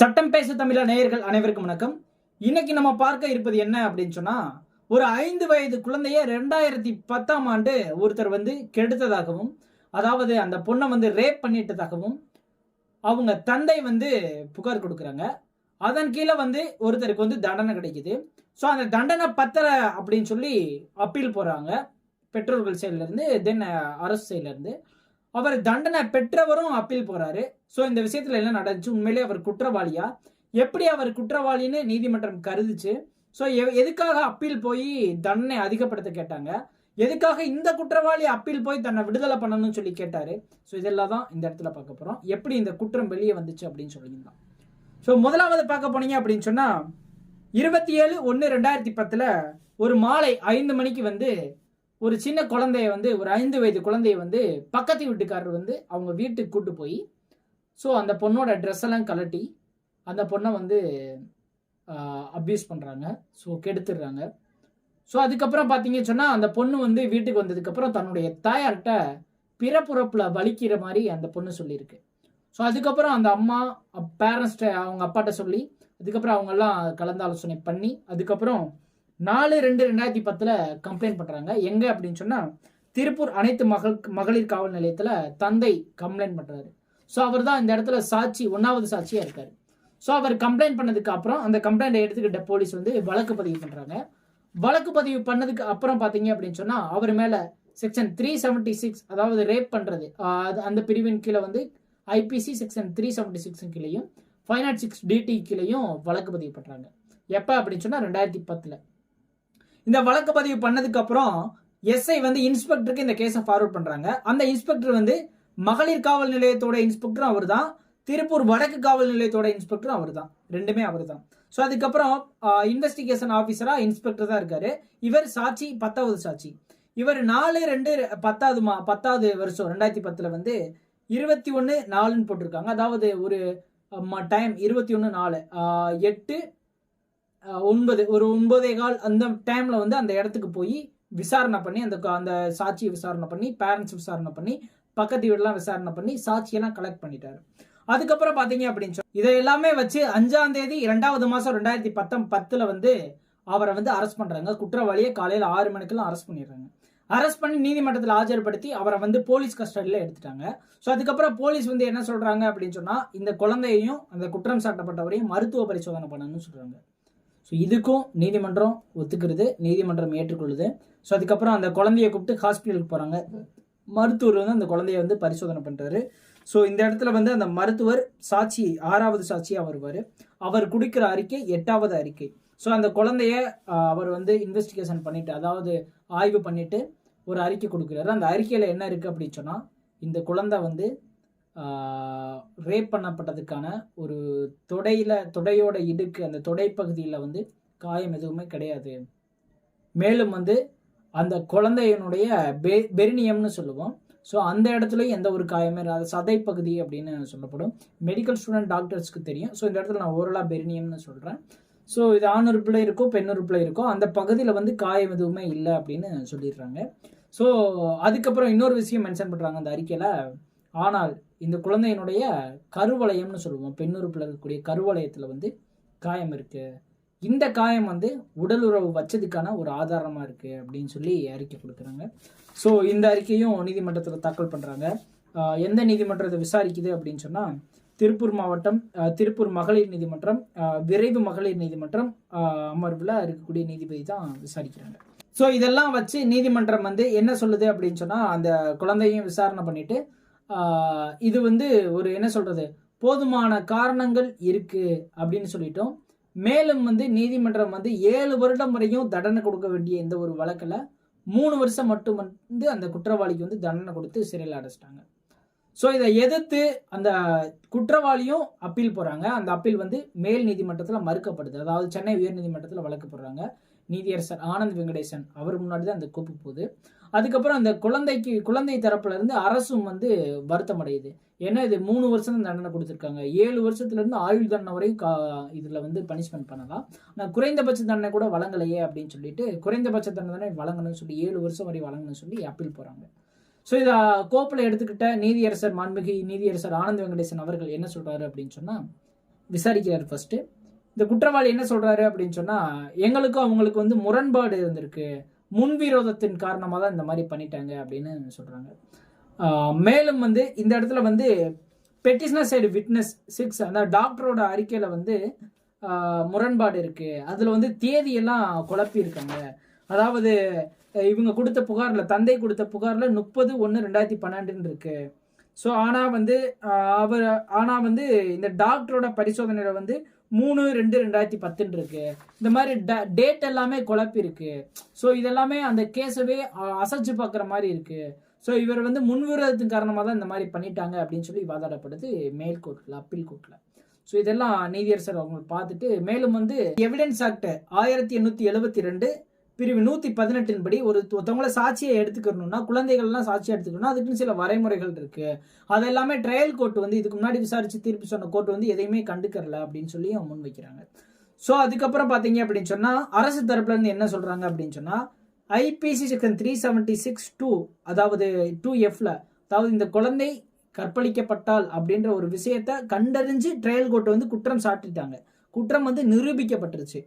சட்டம் பேச தமிழ நேயர்கள் அனைவருக்கும் வணக்கம். இன்னைக்கு நம்ம பார்க்க இருப்பது என்ன அப்படின்னு சொன்னா ஒரு ஐந்து வயது குழந்தைய ரெண்டாயிரத்தி பத்தாம் ஆண்டு ஒருத்தர் வந்து கெடுத்ததாகவும் அதாவது அந்த பொண்ணை வந்து ரேப் பண்ணிட்டதாகவும் அவங்க தந்தை வந்து புகார் கொடுக்குறாங்க. அதன் கீழே வந்து ஒருத்தருக்கு வந்து தண்டனை கிடைக்குது. ஸோ அந்த தண்டனை பத்தலை அப்படின்னு சொல்லி அப்பீல் போகிறாங்க பெற்றோர்கள் சைட்லேருந்து தென் அரசு சைட்லேருந்து அவர் தண்டனை பெற்றவரும் அப்பீல் போறாரு. ஸோ இந்த விஷயத்துல என்ன நடந்துச்சு? உண்மையிலே அவர் குற்றவாளியா? எப்படி அவர் குற்றவாளின்னு நீதிமன்றம் கருதுச்சு? ஸோ எதுக்காக அப்பீல் போய் தண்டனை அதிகப்படுத்த கேட்டாங்க? எதுக்காக இந்த குற்றவாளி அப்பீல் போய் தன்னை விடுதலை பண்ணணும்னு சொல்லி கேட்டாரு? ஸோ இதெல்லாம் தான் இந்த இடத்துல பார்க்க போறோம். எப்படி இந்த குற்றம் வெளியே வந்துச்சு அப்படின்னு சொல்லியிருந்தான் ஸோ முதலாவது பார்க்க போனீங்க அப்படின்னு சொன்னா இருபத்தி ஏழு ஒன்று ரெண்டாயிரத்தி பத்துல ஒரு மாலை ஐந்து மணிக்கு வந்து ஒரு சின்ன குழந்தைய வந்து ஒரு ஐந்து வயது குழந்தைய வந்து பக்கத்து வீட்டுக்காரர் வந்து அவங்க வீட்டுக்கு கூட்டு போய் ஸோ அந்த பொண்ணோட ட்ரெஸ் எல்லாம் கலட்டி அந்த பொண்ணை வந்து அப்யூஸ் பண்ணுறாங்க ஸோ கெடுத்துடுறாங்க. ஸோ அதுக்கப்புறம் பார்த்தீங்கன்னு சொன்னால் அந்த பொண்ணு வந்து வீட்டுக்கு வந்ததுக்கப்புறம் தன்னுடைய தாயார்கிட்ட பிறப்புறப்பில் வலிக்கிற மாதிரி அந்த பொண்ணு சொல்லியிருக்கு. ஸோ அதுக்கப்புறம் அந்த அம்மா பேரண்ட்ஸ்கிட்ட அவங்க அப்பாட்ட சொல்லி அதுக்கப்புறம் அவங்கெல்லாம் கலந்து ஆலோசனை பண்ணி அதுக்கப்புறம் நாலு ரெண்டு ரெண்டாயிரத்தி பத்தில் கம்ப்ளைண்ட் பண்ணுறாங்க எங்கே அப்படின்னு சொன்னால் திருப்பூர் அனைத்து மகள் மகளிர் காவல் நிலையத்தில் தந்தை கம்ப்ளைண்ட் பண்ணுறாரு ஸோ அவர் தான் இந்த இடத்துல சாட்சி ஒன்றாவது சாட்சியாக இருக்கார். ஸோ அவர் கம்ப்ளைண்ட் பண்ணதுக்கு அப்புறம் அந்த கம்ப்ளைண்ட்டை எடுத்துக்கிட்ட போலீஸ் வந்து வழக்கு பதிவு பண்ணுறாங்க வழக்கு பதிவு பண்ணதுக்கு அப்புறம் பார்த்தீங்க அப்படின்னு சொன்னால் அவர் மேலே செக்ஷன் த்ரீ செவன்ட்டி சிக்ஸ் அதாவது ரேப் பண்ணுறது அது அந்த பிரிவின் கீழே வந்து IPC section three seventy six கீழேயும் ஃபைவ் நாட் சிக்ஸ் டிடி கீழேயும் வழக்கு பதிவு பண்ணுறாங்க எப்போ அப்படின்னு சொன்னால் ரெண்டாயிரத்தி பத்தில். இந்த வழக்கு பதிவு பண்ணதுக்கு அப்புறம் எஸ்ஐ வந்து இன்ஸ்பெக்டருக்கு இந்த கேஸை ஃபார்வர்ட் பண்றாங்க. அந்த இன்ஸ்பெக்டர் வந்து மகளிர் காவல் நிலையத்தோட இன்ஸ்பெக்டரும் அவர் தான் திருப்பூர் வடக்கு காவல் நிலையத்தோட இன்ஸ்பெக்டரும் அவர் தான் ரெண்டுமே அவர் தான் ஸோ அதுக்கப்புறம் இன்வெஸ்டிகேஷன் ஆஃபீஸராக இன்ஸ்பெக்டர் தான் இருக்காரு. இவர் சாட்சி பத்தாவது சாட்சி. இவர் நாலு ரெண்டு பத்தாவது மா பத்தாவது வருஷம் ரெண்டாயிரத்தி பத்தில் வந்து இருபத்தி ஒன்று நாலுன்னு போட்டிருக்காங்க. அதாவது ஒரு டைம் இருபத்தி ஒன்று நாலு. எட்டு ஒன்பது ஒரு ஒன்பதே கால் அந்த டைம்ல வந்து அந்த இடத்துக்கு போய் விசாரணை பண்ணி அந்த அந்த சாட்சியை விசாரணை பண்ணி பேரண்ட்ஸ் விசாரணை பண்ணி பக்கத்து வீடெல்லாம் விசாரணை பண்ணி சாட்சியெல்லாம் கலெக்ட் பண்ணிட்டாரு. அதுக்கப்புறம் பார்த்தீங்க அப்படின்னு சொல்லி இதை எல்லாமே வச்சு அஞ்சாம் தேதி இரண்டாவது மாதம் ரெண்டாயிரத்தி பத்தம் பத்தில் வந்து அவரை வந்து அரெஸ்ட் பண்ணுறாங்க குற்றவாளியை காலையில் ஆறு மணிக்கெல்லாம் அரெஸ்ட் பண்ணிடுறாங்க. அரெஸ்ட் பண்ணி நீதிமன்றத்தில் ஆஜர்படுத்தி அவரை வந்து போலீஸ் கஸ்டடியில் எடுத்துட்டாங்க. ஸோ அதுக்கப்புறம் போலீஸ் வந்து என்ன சொல்கிறாங்க அப்படின்னு சொன்னால் இந்த குழந்தையையும் அந்த குற்றம் சாட்டப்பட்டவரையும் மருத்துவ பரிசோதனை பண்ணணும்னு சொல்கிறாங்க ஸோ இதுக்கும் நீதிமன்றம் ஒத்துக்கிறது நீதிமன்றம் ஏற்றுக்கொள்ளுது. ஸோ அதுக்கப்புறம் அந்த குழந்தைய கூப்பிட்டு ஹாஸ்பிட்டலுக்கு போகிறாங்க மருத்துவர் வந்து அந்த குழந்தைய வந்து பரிசோதனை பண்ணுறாரு ஸோ இந்த இடத்துல வந்து அந்த மருத்துவர் சாட்சி ஆறாவது சாட்சியாக வருவார். அவர் கொடுக்குற அறிக்கை எட்டாவது அறிக்கை. ஸோ அந்த குழந்தைய அவர் வந்து இன்வெஸ்டிகேஷன் பண்ணிட்டு அதாவது ஆய்வு பண்ணிட்டு ஒரு அறிக்கை கொடுக்குறாரு. அந்த அறிக்கையில் என்ன இருக்குது அப்படின்னு சொன்னால் இந்த குழந்தை வந்து ரேப் பண்ணப்பட்டதுக்கான ஒரு தொடையில் தொடையோட இடுக்கு அந்த தொடை பகுதியில் வந்து காயம் எதுவுமே கிடையாது. மேலும் வந்து அந்த குழந்தையினுடைய பெ பெரினியம்னு சொல்லுவோம். ஸோ அந்த இடத்துலையும் எந்த ஒரு காயமே இல்லாத சதை பகுதி அப்படின்னு சொல்லப்படும். மெடிக்கல் ஸ்டூடெண்ட் டாக்டர்ஸ்க்கு தெரியும். ஸோ இந்த இடத்துல நான் ஓரலாக பெரினியம்னு சொல்கிறேன் ஸோ இது ஆண் உறுப்பில் இருக்கோ பெண் உறுப்பில் இருக்கோ அந்த பகுதியில் வந்து காயம் எதுவுமே இல்லை அப்படின்னு சொல்லிடுறாங்க. ஸோ அதுக்கப்புறம் இன்னொரு விஷயம் மென்ஷன் பண்ணுறாங்க அந்த அறிக்கையில். ஆனால் இந்த குழந்தையினுடைய கருவளையம்னு சொல்லுவோம். பெண்ணுறுப்பில் இருக்கக்கூடிய கருவளையத்தில் வந்து காயம் இருக்கு. இந்த காயம் வந்து உடல் உறவு வச்சதுக்கான ஒரு ஆதாரமாக இருக்குது அப்படின்னு சொல்லி அறிக்கை கொடுக்குறாங்க. ஸோ இந்த அறிக்கையும் நீதிமன்றத்தில் தாக்கல் பண்ணுறாங்க எந்த நீதிமன்றத்தை விசாரிக்குது அப்படின்னு சொன்னால் திருப்பூர் மாவட்டம் திருப்பூர் மகளிர் நீதிமன்றம் விரைவு மகளிர் நீதிமன்றம் அமர்வில் இருக்கக்கூடிய நீதிபதி தான் விசாரிக்கிறாங்க. ஸோ இதெல்லாம் வச்சு நீதிமன்றம் வந்து என்ன சொல்லுது அப்படின்னு சொன்னால் அந்த குழந்தையும் விசாரணை பண்ணிவிட்டு இது வந்து ஒரு என்ன சொல்றது? போதுமான காரணங்கள் இருக்கு அப்படின்னு சொல்லிட்டோம். மேலும் வந்து நீதிமன்றம் வந்து ஏழு வருடம் வரையும் தண்டனை கொடுக்க வேண்டிய இந்த ஒரு வழக்கில் மூணு வருஷம் மட்டும் வந்து அந்த குற்றவாளிக்கு வந்து தண்டனை கொடுத்து சிறையில் அடைச்சிட்டாங்க. ஸோ இதை எதிர்த்து அந்த குற்றவாளியும் அப்பீல் போகிறாங்க அந்த அப்பீல் வந்து மேல் நீதிமன்றத்தில் மறுக்கப்படுது. அதாவது சென்னை உயர் நீதிமன்றத்தில் வழக்கு போடுறாங்க. நீதியரசர் ஆனந்த் வெங்கடேசன் அவர் முன்னாடி தான் அந்த கோப்பு போகுது. அதுக்கப்புறம் அந்த குழந்தைக்கு குழந்தை தரப்புலேருந்து அரசும் வந்து வருத்தம் அடையுது ஏன்னா இது மூணு வருஷம் தண்டனை கொடுத்துருக்காங்க. ஏழு வருஷத்துலேருந்து ஆயுள் தண்டனை வரையும் கா இதில் வந்து பனிஷ்மெண்ட் பண்ணலாம். நான் குறைந்தபட்ச தண்டனை கூட வழங்கலையே அப்படின்னு சொல்லிட்டு குறைந்தபட்ச தண்டனை வழங்கணும்னு சொல்லி ஏழு வருஷம் வரை வழங்கணும்னு சொல்லி அப்பீல் போகிறாங்க ஸோ இதை கோப்பில் எடுத்துக்கிட்ட நீதியரசர் மாண்புகி நீதியரசர் ஆனந்த் வெங்கடேசன் அவர்கள் என்ன சொல்கிறாரு அப்படின்னு சொன்னால் விசாரிக்கிறார் ஃபர்ஸ்ட்டு இந்த குற்றவாளி என்ன சொல்கிறாரு அப்படின்னு சொன்னால் எங்களுக்கும் அவங்களுக்கு வந்து முரண்பாடு இருந்திருக்கு. முன்விரோதத்தின் காரணமாக தான் இந்த மாதிரி பண்ணிட்டாங்க அப்படின்னு சொல்கிறாங்க மேலும் வந்து இந்த இடத்துல வந்து பெட்டிஷனர் சைடு விட்னஸ் சிக்ஸ் அந்த டாக்டரோட அறிக்கையில் வந்து முரண்பாடு இருக்குது அதில் வந்து தேதியெல்லாம் குழப்பியிருக்காங்க அதாவது இவங்க கொடுத்த புகாரில் தந்தை கொடுத்த புகாரில் முப்பது ஒன்று ரெண்டாயிரத்தி பன்னெண்டுன்னு இருக்குது ஸோ ஆனால் வந்து அவர் ஆனால் வந்து இந்த டாக்டரோட பரிசோதனையில வந்து மூணு ரெண்டு ரெண்டாயிரத்தி பத்துன்னு இருக்கு. இந்த மாதிரி டேட் எல்லாமே குழப்பி இருக்கு. ஸோ இதெல்லாமே அந்த கேஸவே அசைச்சு பார்க்குற மாதிரி இருக்கு. ஸோ இவர் வந்து முன்விரோதத்தின் காரணமாக தான் இந்த மாதிரி பண்ணிட்டாங்க அப்படின்னு சொல்லி வாதாடப்படுது மேல் கோர்ட்டில் அப்பீல் கோர்ட்டில் ஸோ இதெல்லாம் நீதியரசர் அவங்க பார்த்துட்டு மேலும் வந்து எவிடன்ஸ் ஆக்ட் ஆயிரத்தி எண்ணூற்றி எழுபத்தி ரெண்டு பிரிவு நூற்றி பதினெட்டின் படி ஒரு ஒருத்தவங்களை சாட்சியை எடுத்துக்கணும்னா குழந்தைகள்லாம் சாட்சியை எடுத்துக்கணும்னா அதுக்குன்னு சில வரைமுறைகள் இருக்கு. அது எல்லாமே ட்ரையல் கோர்ட் வந்து இதுக்கு முன்னாடி விசாரிச்சு தீர்ப்பு சொன்ன கோர்ட் வந்து எதையுமே கண்டுக்கறல அப்படின்னு சொல்லி அவங்க முன் வைக்கிறாங்க. ஸோ அதுக்கப்புறம் பார்த்தீங்க அப்படின்னு சொன்னால் அரசு தரப்புல இருந்து என்ன சொல்றாங்க அப்படின்னு சொன்னால் IPC section three seventy six two அதாவது டூ எஃப்ல அதாவது இந்த குழந்தை கற்பழிக்கப்பட்டால் அப்படின்ற ஒரு விஷயத்த கண்டறிஞ்சு ட்ரையல் கோர்ட் வந்து குற்றம் சாட்டிட்டாங்க. குற்றம் வந்து நிரூபிக்கப்பட்டுருச்சு.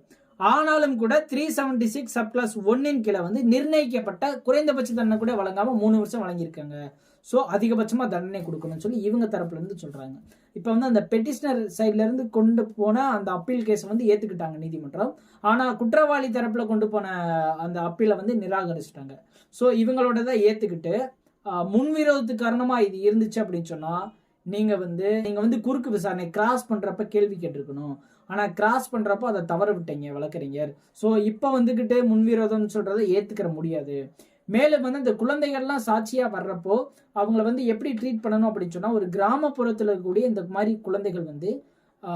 ஆனாலும் கூட three seventy six sub clause ஒன்னின் கீழே வந்து நிர்ணயிக்கப்பட்ட குறைந்தபட்ச தண்டனை கூட வழங்காம மூணு வருஷம் வழங்கியிருக்காங்க. ஸோ அதிகபட்சமாக தண்டனை கொடுக்கணும்னு சொல்லி இவங்க தரப்புலேருந்து சொல்கிறாங்க இப்போ வந்து அந்த பெட்டிஷனர் சைட்லேருந்து கொண்டு போன அந்த அப்பீல் கேஸ் வந்து ஏற்றுக்கிட்டாங்க நீதிமன்றம். ஆனால் குற்றவாளி தரப்பில் கொண்டு போன அந்த அப்பீலை வந்து நிராகரிச்சிட்டாங்க. ஸோ இவங்களோட தான் ஏற்றுக்கிட்டு ஆஹ், முன்விரோதத்துக்கு இது இருந்துச்சு அப்படின்னு சொன்னால் நீங்கள் வந்து நீங்கள் வந்து குறுக்கு விசாரணை கிராஸ் பண்ணுறப்ப கேள்வி கேட்டிருக்கணும். ஆனால் கிராஸ் பண்ணுறப்போ அதை தவற விட்டீங்க வழக்கறிஞர் ஸோ இப்போ வந்துக்கிட்டு முன்விரோதம்னு சொல்றதை ஏற்றுக்கிற முடியாது. மேலும் வந்து இந்த குழந்தைகள்லாம் சாட்சியாக வர்றப்போ அவங்கள வந்து எப்படி ட்ரீட் பண்ணணும் அப்படின்னு சொன்னால் ஒரு கிராமப்புறத்தில் இருக்கக்கூடிய இந்த மாதிரி குழந்தைகள் வந்து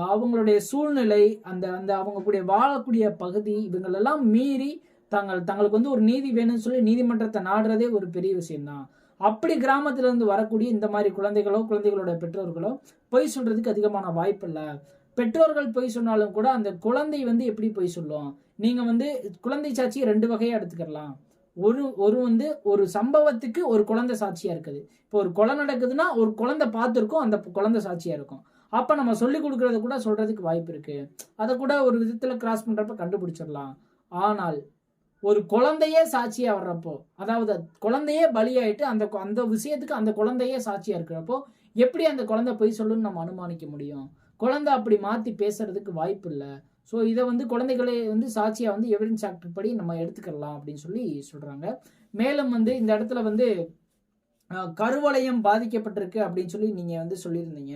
அவங்களுடைய சூழ்நிலை அந்த அந்த அவங்க கூடிய வாழக்கூடிய பகுதி இவங்களெல்லாம் மீறி தாங்கள் தங்களுக்கு வந்து ஒரு நீதி வேணும்னு சொல்லி நீதிமன்றத்தை நாடுறதே ஒரு பெரிய விஷயம்தான். அப்படி கிராமத்திலிருந்து வரக்கூடிய இந்த மாதிரி குழந்தைகளோ குழந்தைகளோட பெற்றோர்களோ பொய் சொல்றதுக்கு அதிகமான வாய்ப்பு இல்லை பெற்றோர்கள் பொய் சொன்னாலும் கூட அந்த குழந்தை வந்து எப்படி பொய் சொல்லும்? நீங்க வந்து குழந்தை சாட்சியை ரெண்டு வகையா எடுத்துக்கலாம் ஒரு ஒரு வந்து ஒரு சம்பவத்துக்கு ஒரு குழந்தை சாட்சியா இருக்குது. இப்போ ஒரு கொலை நடக்குதுன்னா ஒரு குழந்தை பார்த்துருக்கோம் அந்த குழந்தை சாட்சியா இருக்கும். அப்ப நம்ம சொல்லி கொடுக்கறத கூட சொல்றதுக்கு வாய்ப்பு இருக்கு. அதை கூட ஒரு விதத்துல கிராஸ் பண்றப்ப கண்டுபிடிச்சிடலாம். ஆனால் ஒரு குழந்தையே சாட்சியா வர்றப்போ அதாவது குழந்தையே பலியாயிட்டு அந்த கு- அந்த விஷயத்துக்கு அந்த குழந்தையே சாட்சியா இருக்கிறப்போ எப்படி அந்த குழந்தை பொய் சொல்லுன்னு நம்ம அனுமானிக்க முடியும்? குழந்தை அப்படி மாற்றி பேசுறதுக்கு வாய்ப்பு இல்லை ஸோ இதை வந்து குழந்தைகளை வந்து சாட்சியாக வந்து எவிடன்ஸ் ஆக்ட் படி நம்ம எடுத்துக்கலாம் அப்படின்னு சொல்லி சொல்கிறாங்க மேலும் வந்து இந்த இடத்துல வந்து கருவளையம் பாதிக்கப்பட்டிருக்கு அப்படின்னு சொல்லி நீங்கள் வந்து சொல்லியிருந்தீங்க.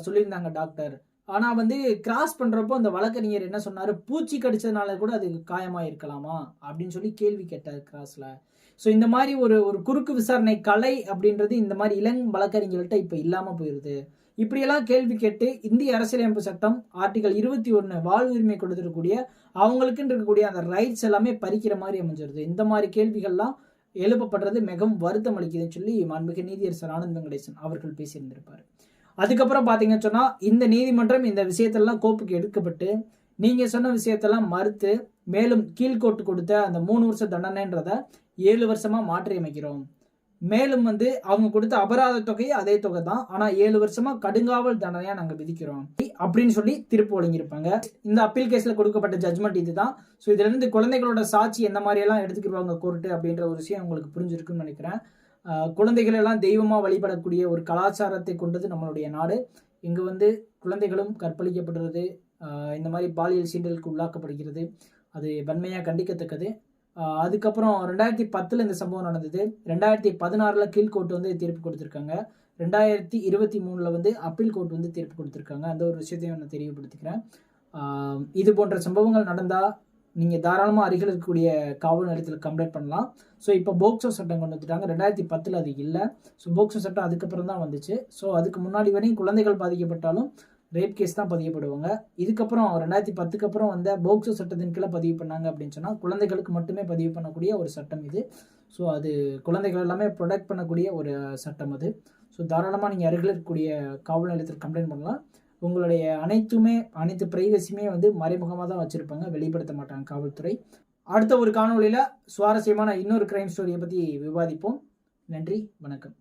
சொல்லியிருந்தாங்க டாக்டர் ஆனால் வந்து கிராஸ் பண்ணுறப்போ அந்த வழக்கறிஞர் என்ன சொன்னார்? பூச்சி கடிச்சதுனால கூட அது காயமாக இருக்கலாமா அப்படின்னு சொல்லி கேள்வி கேட்டார் கிராஸில் ஸோ இந்த மாதிரி ஒரு ஒரு குறுக்கு விசாரணை கலை அப்படின்றது இந்த மாதிரி இளம் வழக்கறிஞர்கள்ட்ட இப்போ இல்லாமல் போயிடுது இப்படியெல்லாம் கேள்வி கேட்டு இந்திய அரசியலமைப்பு சட்டம் ஆர்டிகல் இருபத்தி ஒன்று வாழ்வுரிமை கொடுத்துருக்கக்கூடிய அவங்களுக்குன்னு இருக்கக்கூடிய அந்த ரைட்ஸ் எல்லாமே பறிக்கிற மாதிரி அமைஞ்சிருது. இந்த மாதிரி கேள்விகள்லாம் எழுப்பப்படுறது மிகவும் வருத்தம் அளிக்குதுன்னு சொல்லி மாண்புமிகு நீதியரசர் ஆனந்த் வெங்கடேசன் அவர்கள் பேசியிருந்திருப்பார். அதுக்கப்புறம் பார்த்தீங்கன்னு சொன்னால் இந்த நீதிமன்றம் இந்த விஷயத்தெல்லாம் கோப்புக்கு எடுக்கப்பட்டு நீங்கள் சொன்ன விஷயத்தெல்லாம் மறுத்து மேலும் கீழ்கோட்டு கொடுத்த அந்த மூணு வருஷ தண்டனைன்றதை ஏழு வருஷமாக மாற்றி அமைக்கிறோம் மேலும் வந்து அவங்க கொடுத்த அபராத தொகை அதே தொகை தான். ஆனா ஏழு வருஷமா கடுங்காவல் தண்டனையா நாங்க விதிக்கிறோம். அப்படின்னு சொல்லி திருப்பு ஒழுங்கிருப்பாங்க இந்த அப்பீல் கேஸ்ல கொடுக்கப்பட்ட ஜட்மெண்ட் இதுதான். ஸோ இதுல இருந்து குழந்தைகளோட சாட்சி எந்த மாதிரி எல்லாம் எடுத்துக்கிடுவாங்க கோர்ட்டு அப்படின்ற ஒரு விஷயம் உங்களுக்கு புரிஞ்சிருக்குன்னு நினைக்கிறேன். குழந்தைகள் எல்லாம் தெய்வமா வழிபடக்கூடிய ஒரு கலாச்சாரத்தை கொண்டது நம்மளுடைய நாடு. இங்கு வந்து குழந்தைகளும் கற்பழிக்கப்படுறது இந்த மாதிரி பாலியல் சீண்டலுக்கு உள்ளாக்கப்படுகிறது. அது வன்மையாக கண்டிக்கத்தக்கது. அதுக்கப்புறம் ரெண்டாயிரத்தி பத்தில் இந்த சம்பவம் நடந்தது. ரெண்டாயிரத்தி பதினாறில் கீழ்கோர்ட் வந்து தீர்ப்பு கொடுத்துருக்காங்க. ரெண்டாயிரத்தி இருபத்தி மூணில் வந்து அப்பீல் கோர்ட் வந்து தீர்ப்பு கொடுத்துருக்காங்க. அந்த ஒரு விஷயத்தையும் நான் தெரியப்படுத்திக்கிறேன். இது போன்ற சம்பவங்கள் நடந்தால் நீங்கள் தாராளமாக அருகில் இருக்கக்கூடிய காவல் நிலையத்தில் கம்ப்ளைண்ட் பண்ணலாம். ஸோ இப்போ போக்சோ சட்டம் கொண்டு வந்துட்டாங்க. ரெண்டாயிரத்தி பத்தில் அது இல்லை. ஸோ போக்சோ சட்டம் அதுக்கப்புறம் தான் வந்துச்சு. ஸோ அதுக்கு முன்னாடி வரையும் குழந்தைகள் பாதிக்கப்பட்டாலும் ரேப் கேஸ் தான் பதியப்படுவாங்க. இதுக்கப்புறம் ரெண்டாயிரத்தி பத்துக்கு அப்புறம் வந்த போக்சோ சட்டத்தின் கீழே பதிவு பண்ணாங்க அப்படின்னு சொன்னால் குழந்தைகளுக்கு மட்டுமே பதிவு பண்ணக்கூடிய ஒரு சட்டம் இது. ஸோ அது குழந்தைகள் எல்லாமே ப்ரொடெக்ட் பண்ணக்கூடிய ஒரு சட்டம் அது. ஸோ தாராளமாக நீங்கள் அருகில் இருக்கக்கூடிய காவல் நிலையத்தில் கம்ப்ளைண்ட் பண்ணலாம். உங்களுடைய அனைத்துமே அனைத்து பிரைவசியுமே வந்து மறைமுகமாக தான் வச்சுருப்பாங்க. வெளிப்படுத்த மாட்டாங்க காவல்துறை. அடுத்த ஒரு காணொளியில் சுவாரஸ்யமான இன்னொரு கிரைம் ஸ்டோரியை பற்றி விவாதிப்போம். நன்றி வணக்கம்.